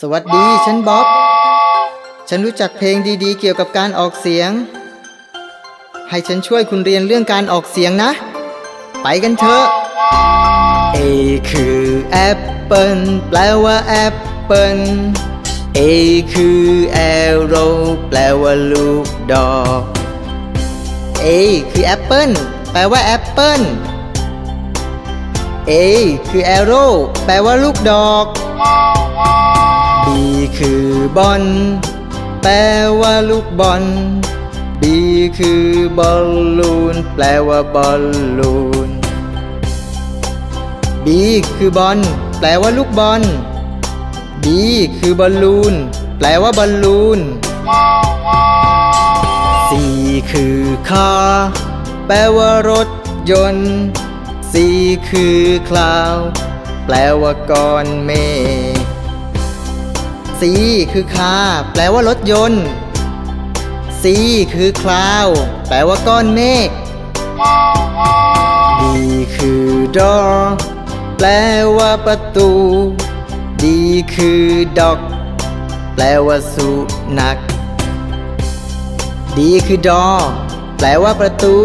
สวัสดีฉันบ๊อบ ฉันรู้จักเพลงดีๆ เกี่ยวกับการออกเสียง ให้ฉันช่วยคุณเรียนเรื่องการออกเสียงนะ ไปกันเถอะ A คือแอปเปิลแปลว่าแอปเปิล A คือ arrow แปลว่าลูกดอก A คือแอปเปิลแปลว่าแอปเปิล A คือ arrow แปลว่าลูกดอก B คือบอลแปลว่าลูกบอล B คือบอลลูน แปลว่าบอลลูน B คือบอลแปลว่าลูกบอล B คือบอลลูน แปลว่าบอลลูน C คือคาแปลว่ารถยนต์ C คือคลาว แปลว่าก้อนเมฆ C คือคาแปลว่ารถยนต์ C คือคลาวแปลว่าก้อนเมฆ D คือ door แปลว่าประตู D คือ dog แปลว่าสุนัข D คือ door แปลว่าประตู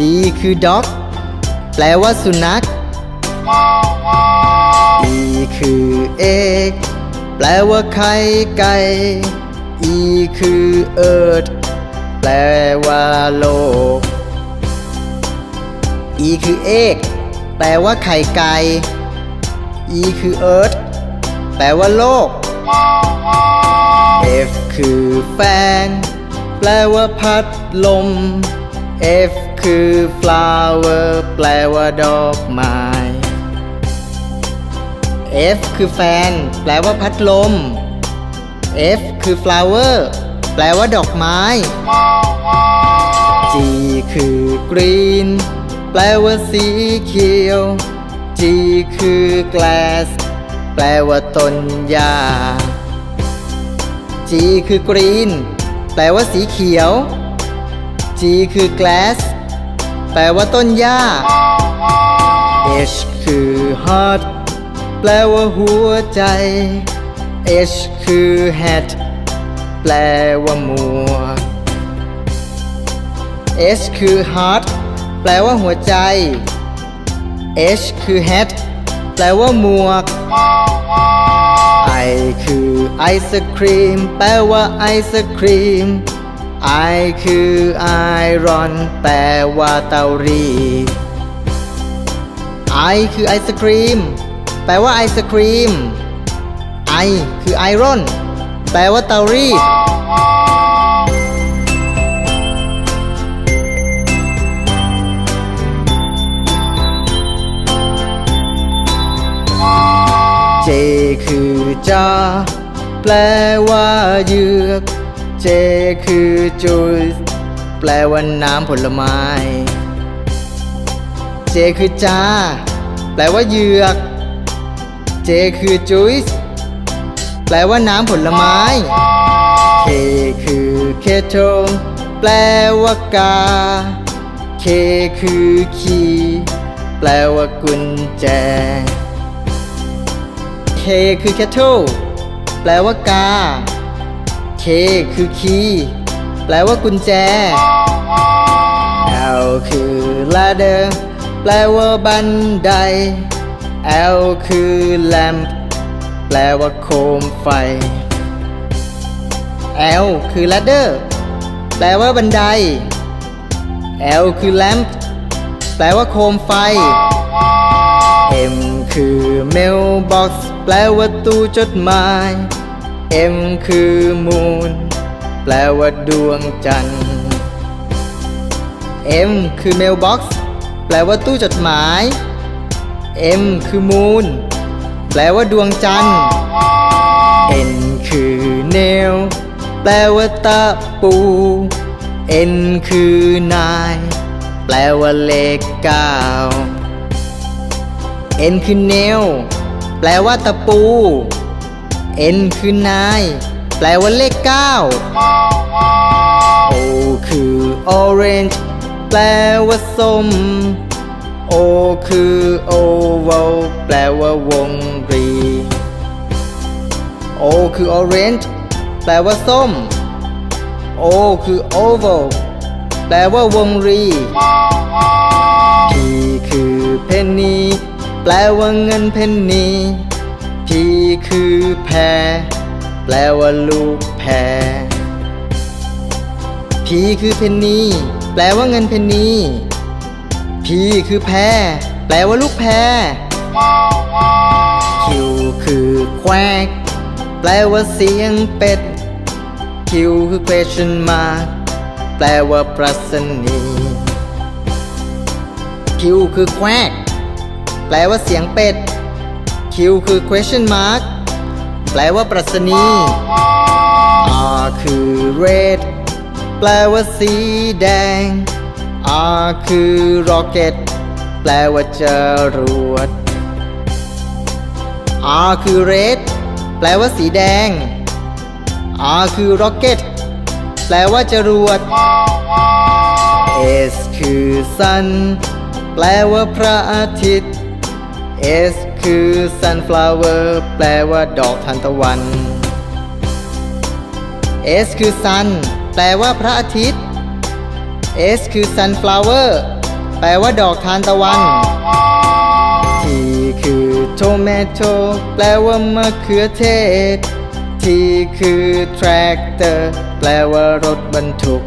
D คือ dog แปลว่าสุนัข E คือ egg แปลว่าไข่ไก่ E คือ earth แปลว่าโลก E คือ egg แปลว่าไข่ไก่ E คือ earth แปลว่าโลก F คือแฟนแปลว่าพัดลม F คือ flower แปลว่าดอกไม้ F คือแฟน แปลว่าพัดลม F คือ flower แปลว่าดอกไม้ G คือ green แปลว่าสีเขียว G คือ glass แปลว่าต้นหญ้า G คือ green แปลว่าสีเขียว G คือ glass แปลว่าต้นหญ้า H คือ heart แปลว่าหัวใจ H คือ hat แปลว่าหมวก H คือ heart แปลว่าหัวใจ H คือ hat แปลว่าหมวก I คือไอศครีม แปลว่าไอศครีม I คือไอรอน แปลว่าเตารีด I คือไอศครีมแปลว่าไอศครีม I คือไอรอน แปลว่าเตารีด J คือจาแปลว่าเยือก J คือจุยแปลว่าน้ำผลไม้ J คือจาแปลว่าเยือก J คือจุยแปลว่าน้ำผลไม้ K คือ kettle แปลว่ากา K คือคีย์แปลว่ากุญแจ K คือ kettle แปลว่ากา K คือคีย์แปลว่ากุญแจ L คือ ladder แปลว่าบันได L คือ lamp แปลว่าโคมไฟ L คือ ladder แปลว่าบันได L คือ lamp แปลว่าโคมไฟ M คือ mailbox แปลว่าตู้จดหมาย M คือ moon แปลว่าดวงจันทร์ M คือ mailbox แปลว่าตู้จดหมาย M คือ moon แปลว่าดวงจันทร์ N คือ nail แปลว่าตะปู N คือนาย แปลว่าเลขเก้า N คือ nail แปลว่าตะปู N คือนาย แปลว่าเลขเก้า O คือ orange แปลว่าส้ม O คือ oval แปลว่าวงรี O คือ orange แปลว่าส้ม O คือ oval แปลว่าวงรี P คือ penny แปลว่าเงินเพนนี P คือแพรแปลว่าลูกแพร P คือเพนนีแปลว่าเงินเพนนี P คือแพรแปลว่าลูกแพร Q คือแควกแปลว่าเสียงเป็ด Q คือ question mark แปลว่าปรัชนี Q คือแควกแปลว่าเสียงเป็ด Q คือ question mark แปลว่าปรัชนี R คือ red แปลว่าสีแดง R คือ rocket แปลว่าจรวด R คือ red แปลว่าสีแดง R คือ rocket แปลว่าจรวด S คือ sun แปลว่าพระอาทิตย์ S คือ sunflower แปลว่าดอกทานตะวัน S คือ sun แปลว่าพระอาทิตย์ S คือ sunflower แปลว่าดอกทานตะวัน T คือ tomato แปลว่ามะเขือเทศ T คือ tractor แปลว่ารถบรรทุก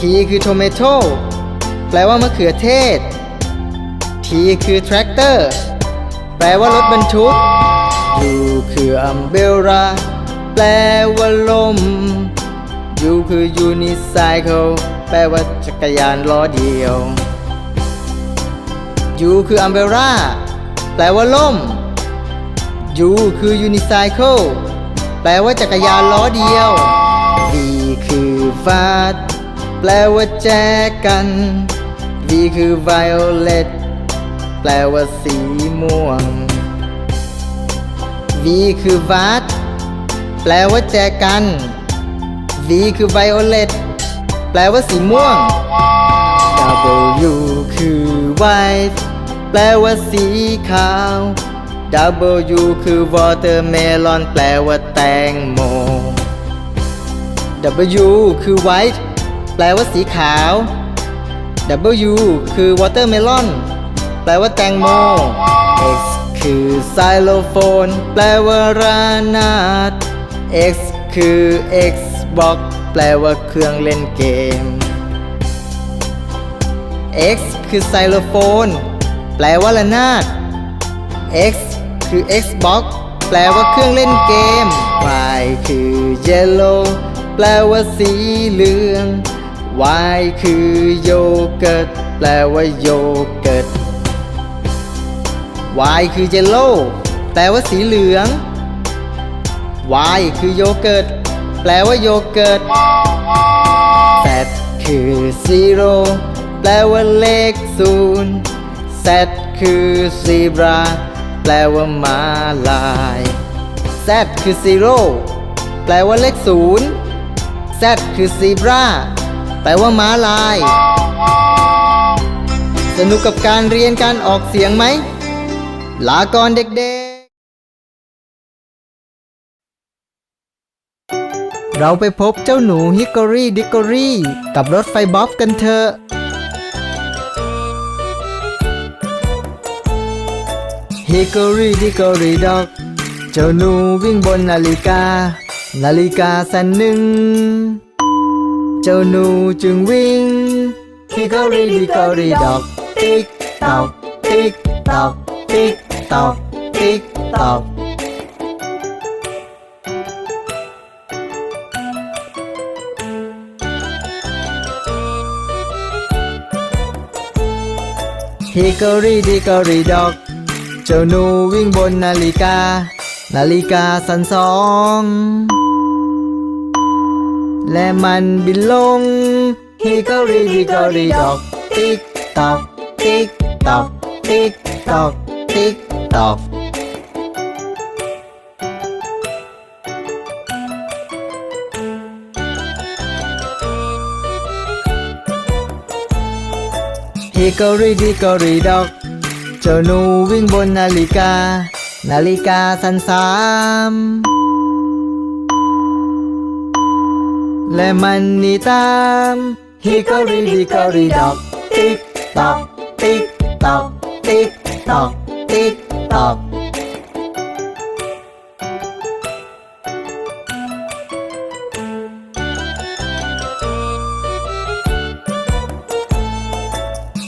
T คือ tomato แปลว่ามะเขือเทศ T คือ tractor แปลว่ารถบรรทุก U คือ umbrella แปลว่าลม U คือ unicycle แปลว่าจักรยานล้อเดียว U คือ umbrella แปลว่าล่ม U คือ unicycle แปลว่าจักรยานล้อเดียว V คือ vase แปลว่าแจกัน V คือ violet แปลว่าสีม่วง V คือ vase แปลว่าแจกัน V คือ violet แปลว่าสีม่วง W คือ white แปลว่าสีขาว W คือ watermelon แปลว่าแตงโม W คือ white แปลว่าสีขาว W คือ watermelon แปลว่าแตงโม X คือ xylophone แปลว่าระนาด X คือ X Xbox แปลว่าเครื่องเล่นเกม X คือไซโลโฟน แปลว่าระนาด X คือ Xbox แปลว่าเครื่องเล่นเกม Y คือ Yellow แปลว่าสีเหลือง Y คือโยเกิร์ตแปลว่าโยเกิร์ต Y คือ Yellow แปลว่าสีเหลือง Y คือโยเกิร์ต แปลว่าโยเกิร์ต Z คือ zero แปลว่าเลขศูนย์ Z คือ zebra แปลว่ามาลาย Z คือ zero แปลว่าเลขศูนย์ Z คือ zebra แปลว่าม้าลาย สนุกกับการเรียนการออกเสียงไหม ลาก่อนเด็กๆ เราไปพบเจ้าหนูฮิกกอรี่ดิกกอรี่ กับรถไฟบ๊อบกันเถอะ ฮิกกอรี่ดิกกอรี่ดอก เจ้าหนูวิ่งบนนาฬิกา นาฬิกาสันหนึ่ง เจ้าหนูจึงวิ่ง ฮิกกอรี่ดิกกอรี่ดอก ติ๊กตอก ติ๊กตอก ติ๊กตอก ติ๊กตอก ฮิกอรี่ดิกอรี่ดอก เจ้าหนูวิ่งบนนาฬิกา นาฬิกาสันสอง และมันบินลงฮิกอรี่ดิกกอรี่ดอก ติ๊กตอก ติ๊กตอก ติ๊กตอก ติ๊กตอก ฮิกอรีดิกอรีดอก เจ้าหนูวิ่งบนนาฬิกา นาฬิกาสันสาม และมันนี่ตามฮิกอรีดิกอรีดอก ติ๊กตอกติ๊กตอกติ๊กตอกติ๊กตอก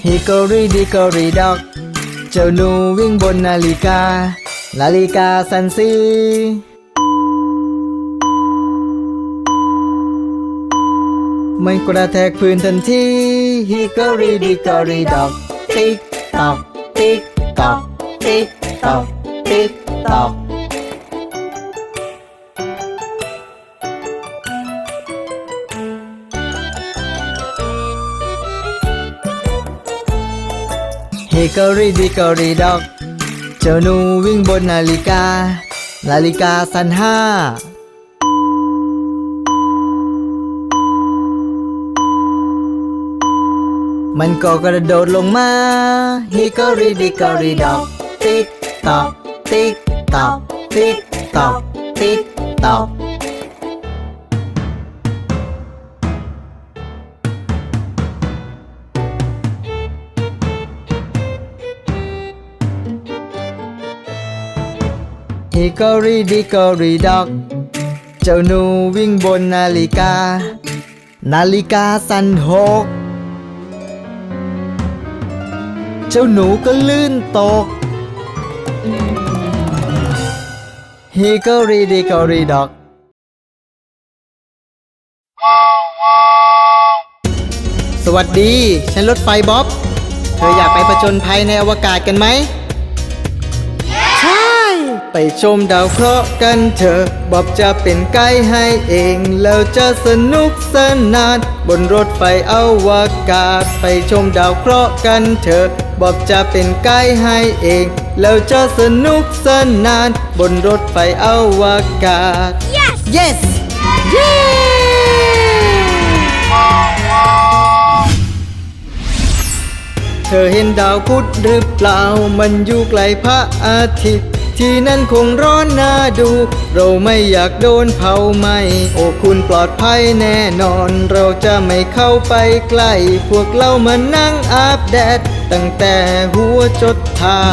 ฮิกอรีดิกอรีดอก เจ้าหนูวิ่งบนนาฬิกา นาฬิกาสันสีมันกระแทกพื้นทันทีฮิกอรีดิกอรีดอกติ๊กตอกติ๊กตอกติ๊กตอกติ๊กตอก ฮิกอรีดิกอรีดอกเจ้าหนูวิ่งบนนาฬิกา นาฬิกาสันห้ามันก็กระโดดลงมาฮิกอรีดิกอรีดอกติ๊กตอกติ๊กตอกติ๊กตอกติ๊กตอก ฮิกอรีดิกอรีดอก เจ้าหนูวิ่งบนนาฬิกา นาฬิกาสั่นหก เจ้าหนูก็ลื่นตกฮีก็รีดีก็รีดอกสวัสดี ฉันรถไฟบ๊อบ เธออยากไปประจนภัยในอวกาศกันไหม ไปชมดาวเคราะห์กันเถอะบ๊อบจะเป็นไกด์ให้เอง แล้วจะสนุกสนานบนรถไฟอวกาศ ไปชมดาวเคราะห์กันเถอะบ๊อบจะเป็นไกด์ให้เอง แล้วจะสนุกสนานบนรถไฟอวกาศ yes yes เธอเห็นดาวพุธหรือเปล่า มันอยู่ไกลพระอาทิตย์ ที่นั่นคงร้อนน่าดู เราไม่อยากโดนเผาไหม โอ้คุณปลอดภัยแน่นอน เราจะไม่เข้าไปใกล้ พวกเรามานั่งอาบแดด ตั้งแต่หัวจดเท้า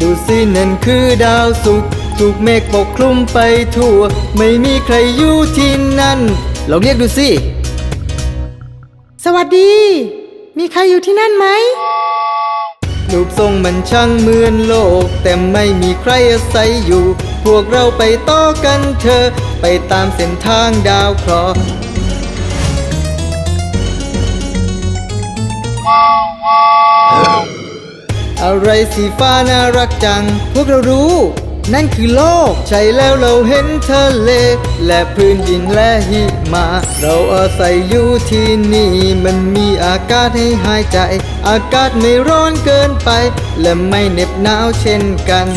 ดูสินั่นคือดาวสุกถูกเมฆปกคลุมไปทั่ว ไม่มีใครอยู่ที่นั่นลองเรียกดูสิ สวัสดี มีใครอยู่ที่นั่นไหม รูปทรงมันช่างเหมือนโลก แต่ไม่มีใครอาศัยอยู่ พวกเราไปต่อกันเถอะไปตามเส้นทางดาวเคราะห์อะไรสีฟ้าน่ารักจัง พวกเรารู้ นั่นคือโลก ใช่แล้วเราเห็นทะเล และพื้นดินและหิมะ เราอาศัยอยู่ที่นี่ มันมีอากาศให้หายใจ อากาศไม่ร้อนเกินไป และไม่เหน็บหนาวเช่นกัน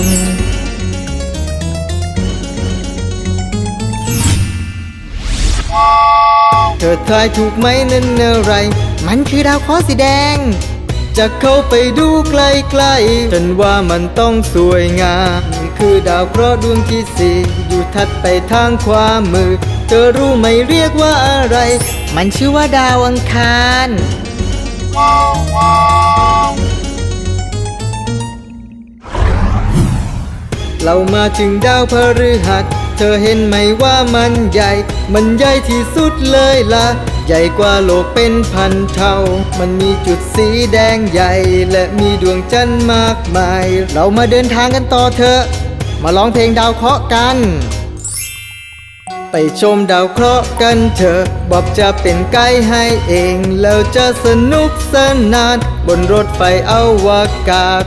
เธอทายถูกไหมนั่นอะไร มันคือดาวเคราะห์สีแดง จะเข้าไปดูใกล้ๆ ฉันว่ามันต้องสวยงาม คือดาวเคราะห์ดวงที่สี่อยู่ทัดไปทางขวามือ เธอรู้ไหมเรียกว่าอะไร มันชื่อว่าดาวอังคารเรามาถึงดาวพฤหัส เธอเห็นไหมว่ามันใหญ่ มันใหญ่ที่สุดเลยล่ะ ใหญ่กว่าโลกเป็นพันเท่า มันมีจุดสีแดงใหญ่ และมีดวงจันทร์มากมาย เรามาเดินทางกันต่อเถอะ มาร้องเพลงดาวเคราะห์กัน ไปชมดาวเคราะห์กันเถอะบอบจะเป็นไกด์ให้เอง แล้วจะสนุกสนานบนรถไฟอวกาศ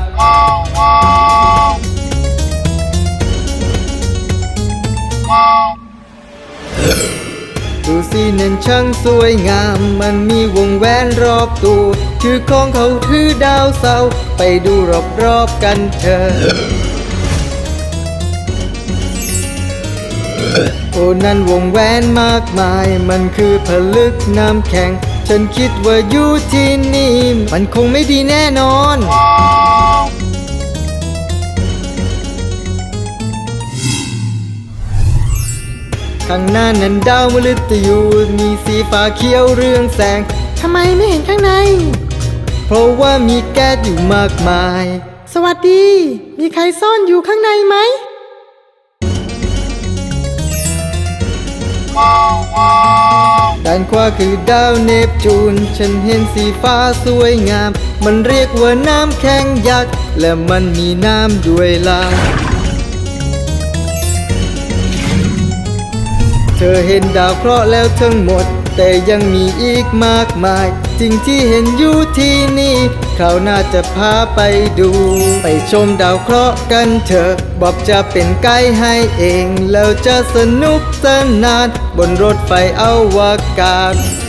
ดูสินั่นช่างสวยงาม มันมีวงแหวนรอบตัวชื่อของเขาคือดาวเสาร์ไปดูรอบๆกันเถอะ โอ้นั่นวงแหวนมากมาย มันคือผลึกน้ำแข็งฉฉันคิดว่าอยู่ที่นี่ มันคงไม่ดีแน่นอน ข้างหน้านั้นดาวมฤตยู มีสีฟ้าเขียวเรืองแสง ทำไมไม่เห็นข้างใน เพราะว่ามีแก๊สอยู่มากมาย สวัสดี มีใครซ่อนอยู่ข้างในไหม ด้านขวาคือดาวเนปจูน ฉันเห็นสีฟ้าสวยงาม มันเรียกว่าน้ำแข็งยักษ์ และมันมีน้ำด้วยล่ะ เธอเห็นดาวเคราะห์แล้วทั้งหมด แต่ยังมีอีกมากมาย สิ่งที่เห็นอยู่ที่นี่ คราวหน้าจะพาไปดู ไปชมดาวเคราะห์กันเถอะ บอบจะเป็นไกด์ให้เอง แล้วจะสนุกสนาน บนรถไฟอวกาศ